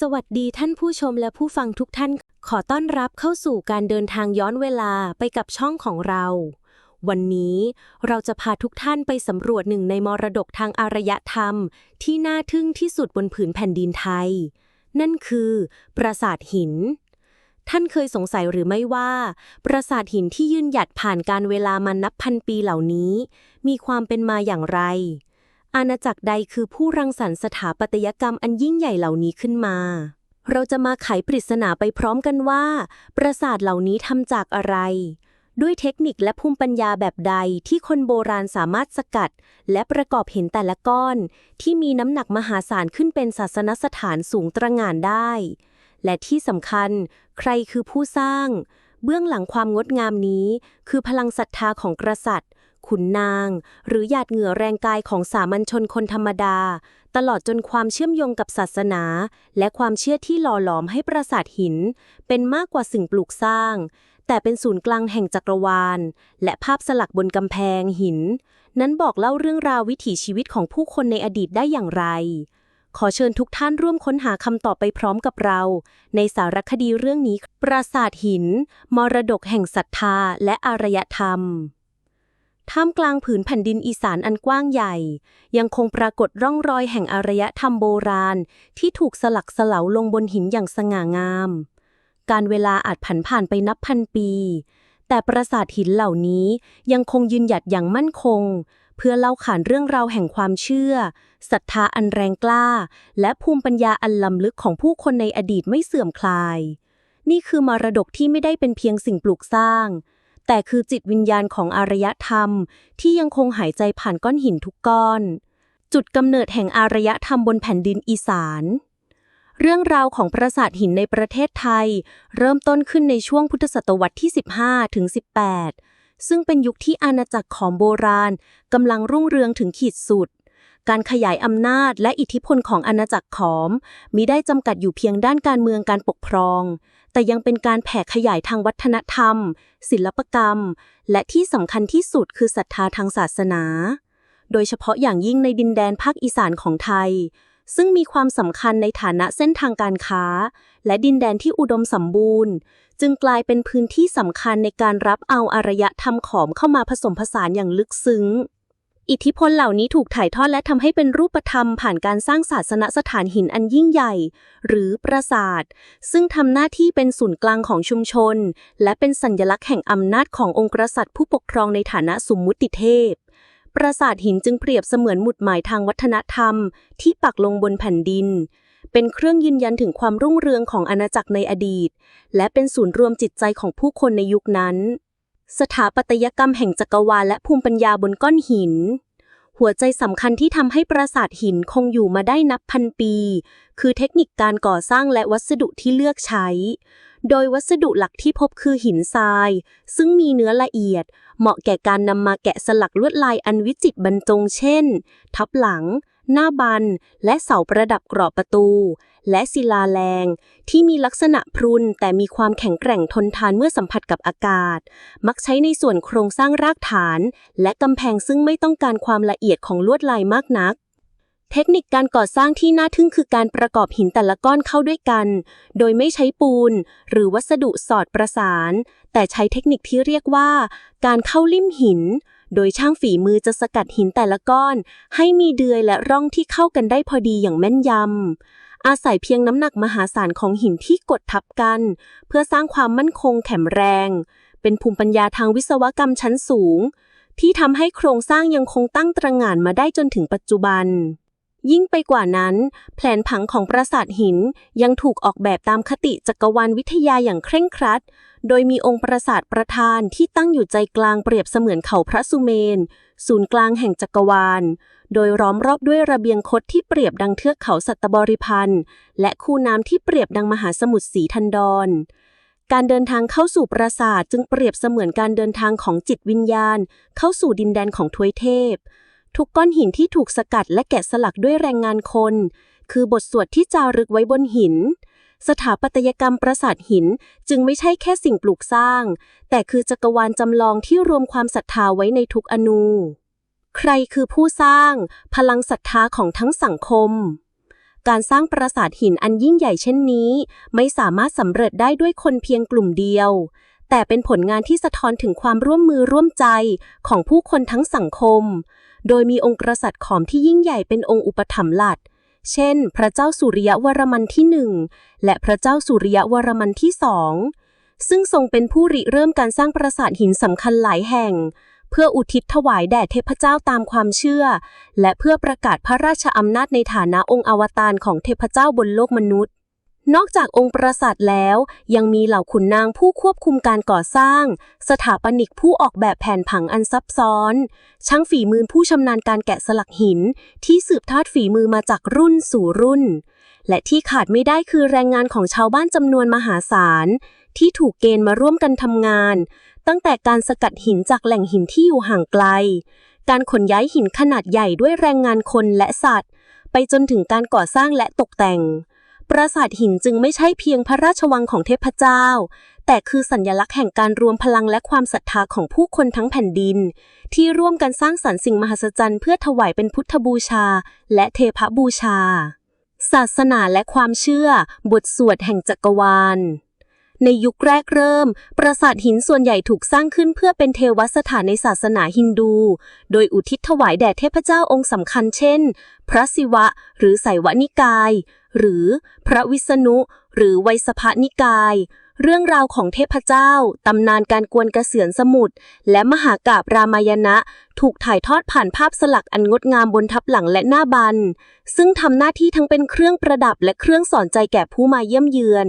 สวัสดีท่านผู้ชมและผู้ฟังทุกท่าน ขอต้อนรับเข้าสู่การเดินทางย้อนเวลาไปกับช่องของเรา วันนี้เราจะพาทุกท่านไปสำรวจหนึ่งในมรดกทางอารยธรรม ที่น่าทึ่งที่สุดบนผืนแผ่นดินไทย นั่นคือ ปราสาทหิน ท่านเคยสงสัยหรือไม่ว่า ปราสาทหินที่ยืนหยัดผ่านการเวลามานับพันปีเหล่านี้ มีความเป็นมาอย่างไร อาณาจักรใดคือผู้รังสรรค์สถาปัตยกรรมอันยิ่งใหญ่เหล่านี้ขึ้นมา เราจะมาไขปริศนาไปพร้อมกันว่า ปราสาทเหล่านี้ทำจากอะไร ด้วยเทคนิคและภูมิปัญญาแบบใดที่คนโบราณสามารถสกัด และประกอบหินแต่ละก้อน ที่มีน้ำหนักมหาศาลขึ้นเป็นศาสนสถานสูงตระหง่านได้ และที่สำคัญ ใครคือผู้สร้าง เบื้องหลังความงดงามนี้ คือพลังศรัทธาของกษัตริย์ ขุนนาง หรือหยาดเหงื่อแรงกายของสามัญชนคนธรรมดา ตลอดจนความเชื่อมโยงกับศาสนา และความเชื่อที่หล่อหลอมให้ปราสาทหิน เป็นมากกว่าสิ่งปลูกสร้าง แต่เป็นศูนย์กลางแห่งจักรวาล และภาพสลักบนกำแพงหิน นั้นบอกเล่าเรื่องราววิถีชีวิตของผู้คนในอดีตได้อย่างไรขอเชิญทุกท่านร่วมค้นหาคำตอบไปพร้อมกับเรา ในสารคดีเรื่องนี้ ปราสาทหิน มรดกแห่งศรัทธาและอารยธรรม ท่ามกลางผืนแผ่นดินอีสานอันกว้างใหญ่ ยังคงปรากฏร่องรอยแห่งอารยธรรมโบราณ ที่ถูกสลักสลาวลงบนหินอย่างสง่างาม การเวลาอาจผันผ่านไปนับพันปี แต่ปราสาทหินเหล่านี้ยังคงยืนหยัดอย่างมั่นคง เพื่อเล่าขานเรื่องราวแห่งความเชื่อศรัทธาอันแรงกล้า และภูมิปัญญาอันล้ำลึกของผู้คนในอดีตไม่เสื่อมคลาย นี่คือมรดกที่ไม่ได้เป็นเพียงสิ่งปลูกสร้าง แต่คือจิตวิญญาณของอารยธรรม ที่ยังคงหายใจผ่านก้อนหินทุกก้อน จุดกำเนิดแห่งอารยธรรมบนแผ่นดินอีสาน เรื่องราวของปราสาทหินในประเทศไทย เริ่มต้นขึ้นในช่วงพุทธศตวรรษที่ 15 ถึง 18 ซึ่งเป็นยุคที่อาณาจักรของโบราณกำลังรุ่งเรืองถึงขีดสุด การขยายอำนาจและอิทธิพลของอาณาจักรขอมมิได้จำกัดอยู่เพียงด้านการเมืองการปกครอง แต่ยังเป็นการแผ่ขยายทางวัฒนธรรม ศิลปกรรม และที่สำคัญที่สุดคือศรัทธาทางศาสนา โดยเฉพาะอย่างยิ่งในดินแดนภาคอีสานของไทย ซึ่งมีความสำคัญในฐานะเส้นทางการค้า และดินแดนที่อุดมสมบูรณ์ จึงกลายเป็นพื้นที่สำคัญในการรับเอาอารยธรรมขอมเข้ามาผสมผสานอย่างลึกซึ้ง อิทธิพลเหล่านี้ถูกถ่ายทอดและทำให้เป็นรูปธรรมผ่านการสร้างศาสนสถานหินอันยิ่งใหญ่ หรือปราสาท ซึ่งทำหน้าที่เป็นศูนย์กลางของชุมชน และเป็นสัญลักษณ์แห่งอำนาจขององค์กษัตริย์ผู้ปกครองในฐานะสมมุติเทพ ปราสาทหินจึงเปรียบเสมือนหมุดหมายทางวัฒนธรรม ที่ปักลงบนแผ่นดิน เป็นเครื่องยืนยันถึงความรุ่งเรืองของอาณาจักรในอดีต และเป็นศูนย์รวมจิตใจของผู้คนในยุคนั้น สถาปัตยกรรมแห่งจักรวาลและภูมิปัญญาบนก้อนหิน หัวใจสำคัญที่ทำให้ปราสาทหินคงอยู่มาได้นับพันปี คือเทคนิคการก่อสร้างและวัสดุที่เลือกใช้ โดยวัสดุหลักที่พบคือหินทราย ซึ่งมีเนื้อละเอียด เหมาะแก่การนำมาแกะสลักลวดลายอันวิจิตรบรรจงเช่น ทับหลัง หน้าบัน และเสาประดับกรอบประตู และศิลาแรง ที่มีลักษณะพรุนแต่มีความแข็งแกร่งทนทานเมื่อสัมผัสกับอากาศ มักใช้ในส่วนโครงสร้างรากฐาน และกำแพงซึ่งไม่ต้องการความละเอียดของลวดลายมากนักเทคนิคการก่อสร้างที่น่าทึ่งคือการประกอบหินแต่ละก้อนเข้าด้วยกัน โดยไม่ใช้ปูน หรือวัสดุสอดประสาน แต่ใช้เทคนิคที่เรียกว่า การเข้าลิ่มหิน โดยช่างฝีมือจะสกัดหินแต่ละก้อน ให้มีเดือยและร่องที่เข้ากันได้พอดีอย่างแม่นยำ อาศัยเพียงน้ำหนักมหาศาลของหินที่กดทับกัน เพื่อสร้างความมั่นคงแข็งแรง เป็นภูมิปัญญาทางวิศวกรรมชั้นสูง ที่ทำให้โครงสร้างยังคงตั้งตระหง่านมาได้จนถึงปัจจุบันยิ่งไปกว่านั้น แผนผังของปราสาทหินยังถูกออกแบบตามคติจักรวาลวิทยาอย่างเคร่งครัด โดยมีองค์ปราสาทประธานที่ตั้งอยู่ใจกลางเปรียบเสมือนเขาพระสุเมน ศูนย์กลางแห่งจักรวาล โดยล้อมรอบด้วยระเบียงคดที่เปรียบดังเทือกเขาสัตบริพันธ์ และคูน้ำที่เปรียบดังมหาสมุทรสีทันดรการเดินทางเข้าสู่ปราสาทจึงเปรียบเสมือนการเดินทางของจิตวิญญาณ เข้าสู่ดินแดนของทวยเทพ ทุกก้อนหินที่ถูกสกัดและแกะสลักด้วยแรงงานคน คือบทสวดที่จารึกไว้บนหิน สถาปัตยกรรมปราสาทหินจึงไม่ใช่แค่สิ่งปลูกสร้าง แต่คือจักรวาลจำลองที่รวมความศรัทธาไว้ในทุกอนูใครคือผู้สร้าง พลังศรัทธาของทั้งสังคม การสร้างปราสาทหินอันยิ่งใหญ่เช่นนี้ ไม่สามารถสำเร็จได้ด้วยคนเพียงกลุ่มเดียว แต่เป็นผลงานที่สะท้อนถึงความร่วมมือร่วมใจของผู้คนทั้งสังคม โดยมีองค์กษัตริย์ขอมที่ยิ่งใหญ่เป็นองค์อุปถัมภ์หลัก เช่น พระเจ้าสุริยวรมันที่หนึ่งและพระเจ้าสุริยวรมันที่สองซึ่งทรงเป็นผู้ริเริ่มการสร้างปราสาทหินสำคัญหลายแห่ง เพื่ออุทิศถวายแด่เทพเจ้าตามความเชื่อ และเพื่อประกาศพระราชอำนาจในฐานะองค์อวตารของเทพเจ้าบนโลกมนุษย์ นอกจากองค์ปราสาทแล้ว ยังมีเหล่าขุนนางผู้ควบคุมการก่อสร้าง สถาปนิกผู้ออกแบบแผนผังอันซับซ้อน ช่างฝีมือผู้ชำนาญการแกะสลักหิน ที่สืบทอดฝีมือมาจากรุ่นสู่รุ่น และที่ขาดไม่ได้คือแรงงานของชาวบ้านจำนวนมหาศาล ที่ถูกเกณฑ์มาร่วมกันทำงาน ตั้งแต่การสกัดหินจากแหล่งหินที่อยู่ห่างไกล การขนย้ายหินขนาดใหญ่ด้วยแรงงานคนและสัตว์ ไปจนถึงการก่อสร้างและตกแต่ง ปราสาทหินจึงไม่ใช่เพียงพระราชวังของเทพเจ้า แต่คือสัญลักษณ์แห่งการรวมพลังและความศรัทธาของผู้คนทั้งแผ่นดิน ที่ร่วมกันสร้างสรรค์สิ่งมหัศจรรย์เพื่อถวายเป็นพุทธบูชา และเทพบูชา ศาสนาและความเชื่อ บทสวดแห่งจักรวาลในยุคแรกเริ่ม ปราสาทหินส่วนใหญ่ถูกสร้างขึ้นเพื่อเป็นเทวสถานในศาสนาฮินดู โดยอุทิศถวายแด่เทพเจ้าองค์สำคัญเช่น พระศิวะ หรือไสยวนิกาย หรือพระวิษณุ หรือไวยสภนิกาย เรื่องราวของเทพเจ้า ตำนานการกวนกระเกษียณสมุทรและมหากาบรามายณะ ถูกถ่ายทอดผ่านภาพสลักอันงดงามบนทับหลังและหน้าบัน ซึ่งทำหน้าที่ทั้งเป็นเครื่องประดับและเครื่องสอนใจแก่ผู้มาเยี่ยมเยือน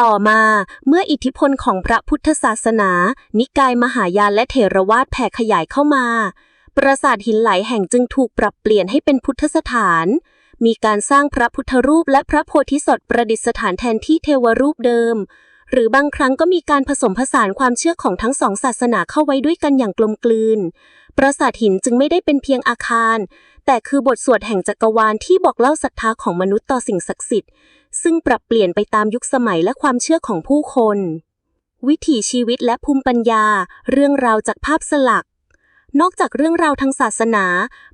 ต่อมาเมื่ออิทธิพลของพระพุทธศาสนา นิกายมหายานและเถรวาทแผ่ขยายเข้ามา ปราสาทหินหลายแห่งจึงถูกปรับเปลี่ยนให้เป็นพุทธสถาน มีการสร้างพระพุทธรูปและพระโพธิสัตว์ประดิษฐานแทนที่เทวรูปเดิม หรือบางครั้งก็มีการผสมผสานความเชื่อของทั้งสองศาสนาเข้าไว้ด้วยกันอย่างกลมกลืน ปราสาทหินจึงไม่ได้เป็นเพียงอาคาร แต่คือบทสวดแห่งจักรวาลที่บอกเล่าศรัทธาของมนุษย์ต่อสิ่งศักดิ์สิทธิ์ ซึ่งปรับเปลี่ยนไปตามยุคสมัยและความเชื่อของผู้คน วิถีชีวิตและภูมิปัญญา เรื่องราวจากภาพสลัก นอกจากเรื่องราวทางศาสนา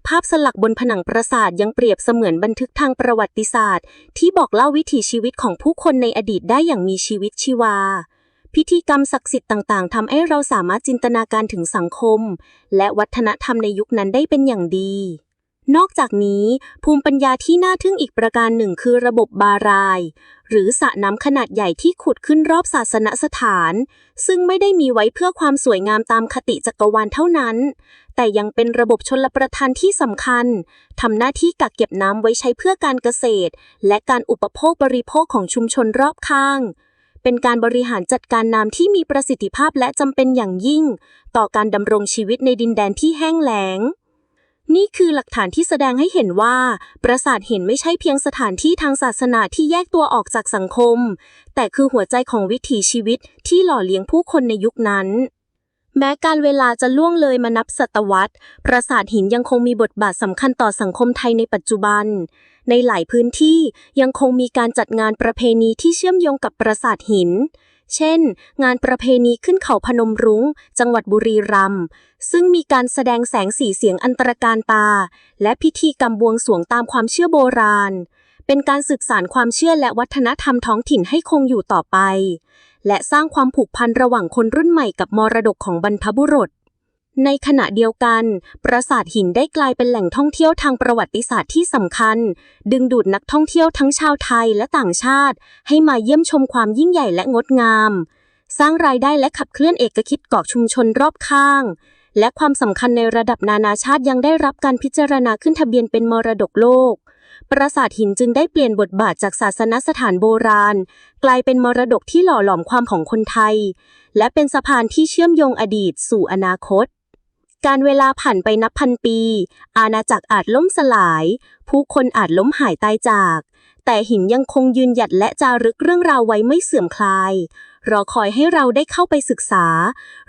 ภาพสลักบนผนังปราสาทยังเปรียบเสมือนบันทึกทางประวัติศาสตร์ ที่บอกเล่าวิถีชีวิตของผู้คนในอดีตได้อย่างมีชีวิตชีวา พิธีกรรมศักดิ์สิทธิ์ต่างๆทำให้เราสามารถจินตนาการถึงสังคม และวัฒนธรรมในยุคนั้นได้เป็นอย่างดี นอกจากนี้ภูมิปัญญาที่น่าทึ่งอีกประการหนึ่งคือระบบบาราย หรือสระน้ำขนาดใหญ่ที่ขุดขึ้นรอบศาสนสถาน ซึ่งไม่ได้มีไว้เพื่อความสวยงามตามคติจักรวาลเท่านั้น แต่ยังเป็นระบบชนลประทานที่สำคัญทำหน้าที่กักเก็บน้ำไว้ใช้เพื่อการเกษตร และการอุปโภคบริโภคของชุมชนรอบข้าง เป็นการบริหารจัดการน้ำที่มีประสิทธิภาพและจำเป็นอย่างยิ่ง ต่อการดำรงชีวิตในดินแดนที่แห้งแล้ง นี่คือหลักฐานที่แสดงให้เห็นว่า ปราสาทหินไม่ใช่เพียงสถานที่ทางศาสนาที่แยกตัวออกจากสังคม แต่คือหัวใจของวิถีชีวิตที่หล่อเลี้ยงผู้คนในยุคนั้น แม้การเวลาจะล่วงเลยมานับศตวรรษ ปราสาทหินยังคงมีบทบาทสำคัญต่อสังคมไทยในปัจจุบัน ในหลายพื้นที่ยังคงมีการจัดงานประเพณีที่เชื่อมโยงกับปราสาทหิน เช่น งานประเพณีขึ้นเขาพนมรุง้ง จังหวัดบุรีรัมย์ซึ่งมีการแสดงแสงสีเสียงอันตรการตา และพิธีกรรมบวงสวงตามความเชื่อโบราณ เป็นการสืบสานความเชื่อและวัฒนธรรมท้องถิ่นให้คงอยู่ต่อไป และสร้างความผูกพันระหว่างคนรุ่นใหม่กับมรดกของบรรพบุรุษ ในขณะเดียวกัน ปราสาทหินได้กลายเป็นแหล่งท่องเที่ยวทางประวัติศาสตร์ที่สำคัญ ดึงดูดนักท่องเที่ยวทั้งชาวไทยและต่างชาติ ให้มาเยี่ยมชมความยิ่งใหญ่และงดงาม สร้างรายได้และขับเคลื่อนเอกคิดเกาะชุมชนรอบข้าง และความสำคัญในระดับนานาชาติยังได้รับการพิจารณาขึ้นทะเบียนเป็นมรดกโลก ปราสาทหินจึงได้เปลี่ยนบทบาทจากศาสนสถานโบราณ กลายเป็นมรดกที่หล่อหลอมความของคนไทย และเป็นสะพานที่เชื่อมโยงอดีตสู่อนาคต การเวลาผ่านไปนับพันปี อาณาจักรอาจล่มสลาย ผู้คนอาจล้มหายตายจาก แต่หินยังคงยืนหยัดและจารึกเรื่องราวไว้ไม่เสื่อมคลาย รอคอยให้เราได้เข้าไปศึกษา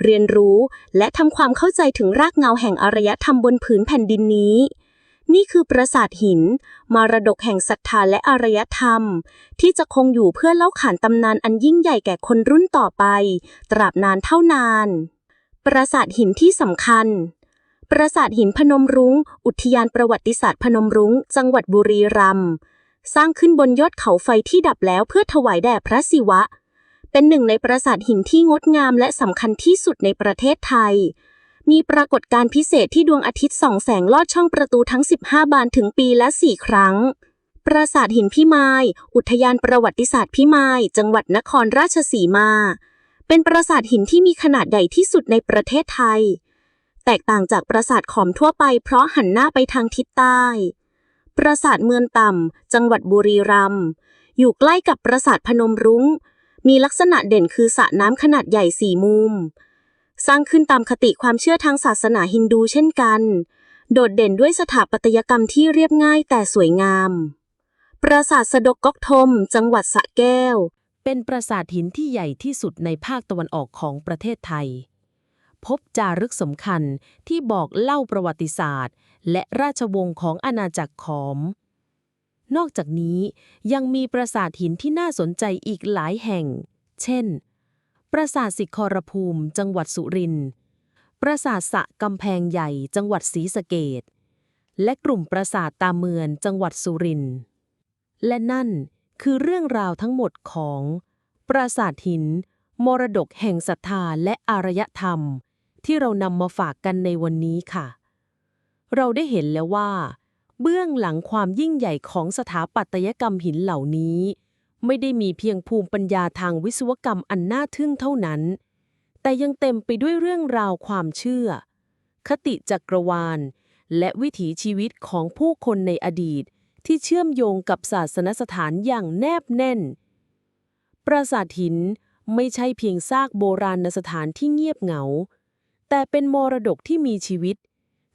เรียนรู้และทำความเข้าใจถึงรากเหงาแห่งอารยธรรมบนผืนแผ่นดินนี้นี่คือปราสาทหิน มารดกแห่งศรัทธาและอารยธรรม ที่จะคงอยู่เพื่อเล่าขานตำนานอันยิ่งใหญ่แก่คนรุ่นต่อไป ตราบนานเท่านาน ปราสาทหินที่สำคัญ ปราสาทหินพนมรุง้ง อุทยานประวัติศาสตร์พนมรุง้ง จังหวัดบุรีรัมย์สร้างขึ้นบนยอดเขาไฟที่ดับแล้วเพื่อถวายแด่พระศิวะ เป็นหนึ่งในปราสาทหินที่งดงามและสำคัญที่สุดในประเทศไทย มีปรากฏการณ์พิเศษที่ดวงอาทิตย์ส่องแสงลอดช่องประตูทั้ง 15 บานถึงปีละ 4 ครั้ง ปราสาทหินพิมาย อุทยานประวัติศาสตร์พิมาย จังหวัดนครราชสีมา เป็นปราสาทหินที่มีขนาดใหญ่ที่สุดในประเทศไทย แตกต่างจากปราสาทขอมทั่วไปเพราะหันหน้าไปทางทิศใต้ ปราสาทเมืองต่ำ จังหวัดบุรีรัมย์ อยู่ใกล้กับปราสาทพนมรุง้ง มีลักษณะเด่นคือสระน้ำขนาดใหญ่สี่มุม สร้างขึ้นตามคติความเชื่อทางศาสนาฮินดูเช่นกัน โดดเด่นด้วยสถาปัตยกรรมที่เรียบง่ายแต่สวยงาม ปราสาทสะดกก๊อกทม จังหวัดสระแก้ว เป็นปราสาทหินที่ใหญ่ที่สุดในภาคตะวันออกของประเทศไทย พบจารึกสำคัญที่บอกเล่าประวัติศาสตร์ และราชวงศ์ของอาณาจักรขอม นอกจากนี้ยังมีปราสาทหินที่น่าสนใจอีกหลายแห่ง เช่น ปราสาทสิครภูมิ จังหวัดสุรินทร์ ปราสาทสะกำแพงใหญ่ จังหวัดศรีสะเกดและกลุ่มปราสาทตาเมือน จังหวัดสุรินทร์ และนั่น คือเรื่องราวทั้งหมดของ ปราสาทหิน มรดกแห่งศรัทธาและอารยธรรม ที่เรานำมาฝากกันในวันนี้ค่ะ เราได้เห็นแล้วว่า เบื้องหลังความยิ่งใหญ่ของสถาปัตยกรรมหินเหล่านี้ ไม่ได้มีเพียงภูมิปัญญาทางวิศวกรรมอันน่าทึ่งเท่านั้น แต่ยังเต็มไปด้วยเรื่องราวความเชื่อ คติจักรวาล และวิถีชีวิตของผู้คนในอดีต ที่เชื่อมโยงกับศาสนสถานอย่างแนบแน่น ปราสาทหินไม่ใช่เพียงซากโบราณสถานที่เงียบเหงา แต่เป็นมรดกที่มีชีวิต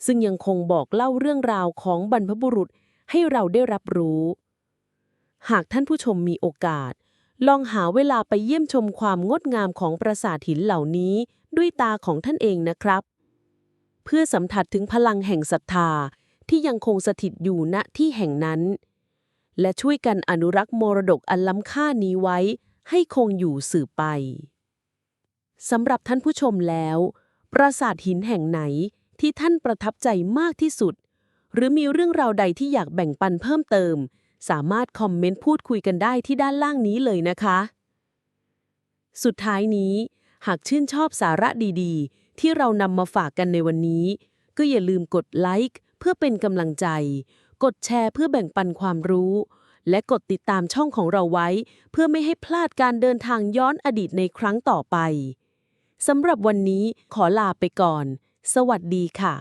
ซึ่งยังคงบอกเล่าเรื่องราวของบรรพบุรุษให้เราได้รับรู้ หากท่านผู้ชมมีโอกาส ลองหาเวลาไปเยี่ยมชมความงดงามของปราสาทหินเหล่านี้ด้วยตาของท่านเองนะครับ เพื่อสัมผัสถึงพลังแห่งศรัทธา ที่ยังคงสถิตอยู่ณที่แห่งนั้น และช่วยกันอนุรักษ์มรดกอันล้ำค่านี้ไว้ให้คงอยู่สืบไปสำหรับท่านผู้ชมแล้ว ปราสาทหินแห่งไหนที่ท่านประทับใจมากที่สุด หรือมีเรื่องราวใดที่อยากแบ่งปันเพิ่มเติม สามารถคอมเมนต์พูดคุยกันได้ที่ด้านล่างนี้เลยนะคะ สุดท้ายนี้ หากชื่นชอบสาระดีๆ ที่เรานำมาฝากกันในวันนี้ ก็อย่าลืมกดไลค์ เพื่อเป็นกำลังใจ กดแชร์เพื่อแบ่งปันความรู้ และกดติดตามช่องของเราไว้ เพื่อไม่ให้พลาดการเดินทางย้อนอดีตในครั้งต่อไปสำหรับวันนี้ขอลาไปก่อน สวัสดีค่ะ